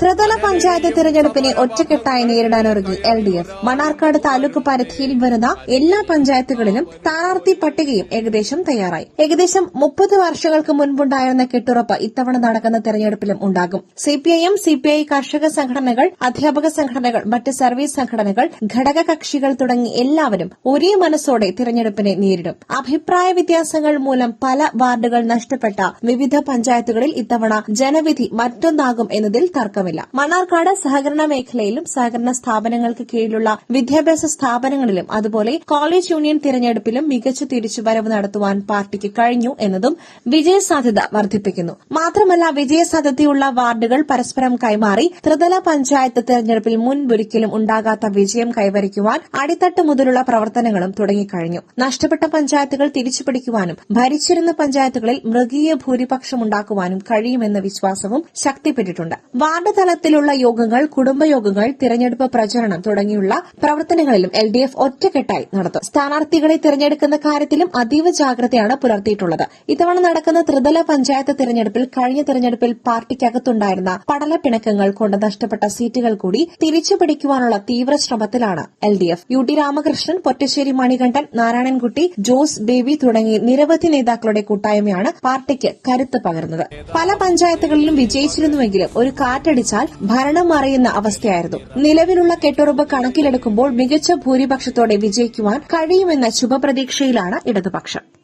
ത്രിതല പഞ്ചായത്ത് തിരഞ്ഞെടുപ്പിനെ ഒറ്റക്കെട്ടായി നേരിടാനൊരുങ്ങി L D F. Mannarkkad taluk പരിധിയിൽ വരുന്ന എല്ലാ പഞ്ചായത്തുകളിലും സ്ഥാനാർത്ഥി പട്ടികയും ഏകദേശം തയ്യാറായി. ഏകദേശം മുപ്പത് വർഷങ്ങൾക്ക് മുൻപുണ്ടായിരുന്ന കെട്ടുറപ്പ് ഇത്തവണ നടക്കുന്ന തെരഞ്ഞെടുപ്പിലും ഉണ്ടാകും. സിപിഐഎം സിപിഐ കർഷക സംഘടനകൾ അധ്യാപക സംഘടനകൾ മറ്റ് സർവീസ് സംഘടനകൾ ഘടക കക്ഷികൾ തുടങ്ങി എല്ലാവരും ഒരേ മനസ്സോടെ തിരഞ്ഞെടുപ്പിനെ നേരിടും. അഭിപ്രായ വ്യത്യാസങ്ങൾ മൂലം പല വാർഡുകൾ നഷ്ടപ്പെട്ട വിവിധ പഞ്ചായത്തുകളിൽ ഇത്തവണ ജനവിധി മറ്റൊന്നാകും എന്നതിൽ തർക്കമില്ല. മണ്ണാർക്കാട് സഹകരണ മേഖലയിലും സഹകരണ സ്ഥാപനങ്ങൾക്ക് കീഴിലുള്ള വിദ്യാഭ്യാസ സ്ഥാപനങ്ങളിലും അതുപോലെ കോളേജ് യൂണിയൻ തിരഞ്ഞെടുപ്പിലും മികച്ച തിരിച്ചുവരവ് നടത്തുവാൻ പാർട്ടിക്ക് കഴിഞ്ഞു എന്നതും വിജയസാധ്യത വർദ്ധിപ്പിക്കുന്നു. മാത്രമല്ല വിജയസാധ്യതയുള്ള വാർഡുകൾ പരസ്പരം കൈമാറി ത്രിതല പഞ്ചായത്ത് തെരഞ്ഞെടുപ്പിൽ മുൻപൊരിക്കലും ഉണ്ടാകാത്ത വിജയം കൈവരിക്കുവാൻ അടിത്തട്ട് മുതലുള്ള പ്രവർത്തനങ്ങളും തുടങ്ങിക്കഴിഞ്ഞു. നഷ്ടപ്പെട്ട പഞ്ചായത്തുകൾ തിരിച്ചുപിടിക്കുവാനും ഭരിച്ചിരുന്ന പഞ്ചായത്തുകളിൽ മൃഗീയ ഭൂരിപക്ഷമുണ്ടാക്കുവാനും കഴിയുമെന്ന വിശ്വാസവും ശക്തിപ്പെട്ടിട്ടുണ്ട്. വാർഡ് തലത്തിലുള്ള യോഗങ്ങൾ കുടുംബയോഗങ്ങൾ തിരഞ്ഞെടുപ്പ് പ്രചരണം തുടങ്ങിയുള്ള പ്രവർത്തനങ്ങളിലും എൽ ഡി എഫ് ഒറ്റക്കെട്ടായി നടത്തും. സ്ഥാനാർത്ഥികളെ തിരഞ്ഞെടുക്കുന്ന കാര്യത്തിലും അതീവ ജാഗ്രതയാണ് പുലർത്തിയിട്ടുള്ളത്. ഇത്തവണ നടക്കുന്ന ത്രിതല പഞ്ചായത്ത് തിരഞ്ഞെടുപ്പിൽ കഴിഞ്ഞ തിരഞ്ഞെടുപ്പിൽ പാർട്ടിക്കകത്തുണ്ടായിരുന്ന പടലപ്പിണക്കങ്ങൾ കൊണ്ട് നഷ്ടപ്പെട്ട സീറ്റുകൾ കൂടി തിരിച്ചുപിടിക്കുവാനുള്ള തീവ്ര ശ്രമത്തിലാണ് L D F U T Ramakrishnan Pottassery Manikandan Narayanankutty Jose Baby തുടങ്ങി നിരവധി നേതാക്കളുടെ കൂട്ടായ്മയാണ് പാർട്ടിക്ക് കരുത്ത് പകർന്നത്. പല പഞ്ചായത്തുകളിലും വിജയിച്ചിരുന്നുവെങ്കിലും ഒരു കാറ്റടിച്ചാൽ ഭരണം മറിയുന്ന അവസ്ഥയായിരുന്നു. നിലവിലുള്ള കെട്ടുറപ്പ് കണക്കിലെടുക്കുമ്പോൾ മികച്ച ഭൂരിപക്ഷത്തോടെ വിജയിക്കുവാൻ കഴിയുമെന്ന ശുഭപ്രതീക്ഷയിലാണ് ഇടതുപക്ഷം.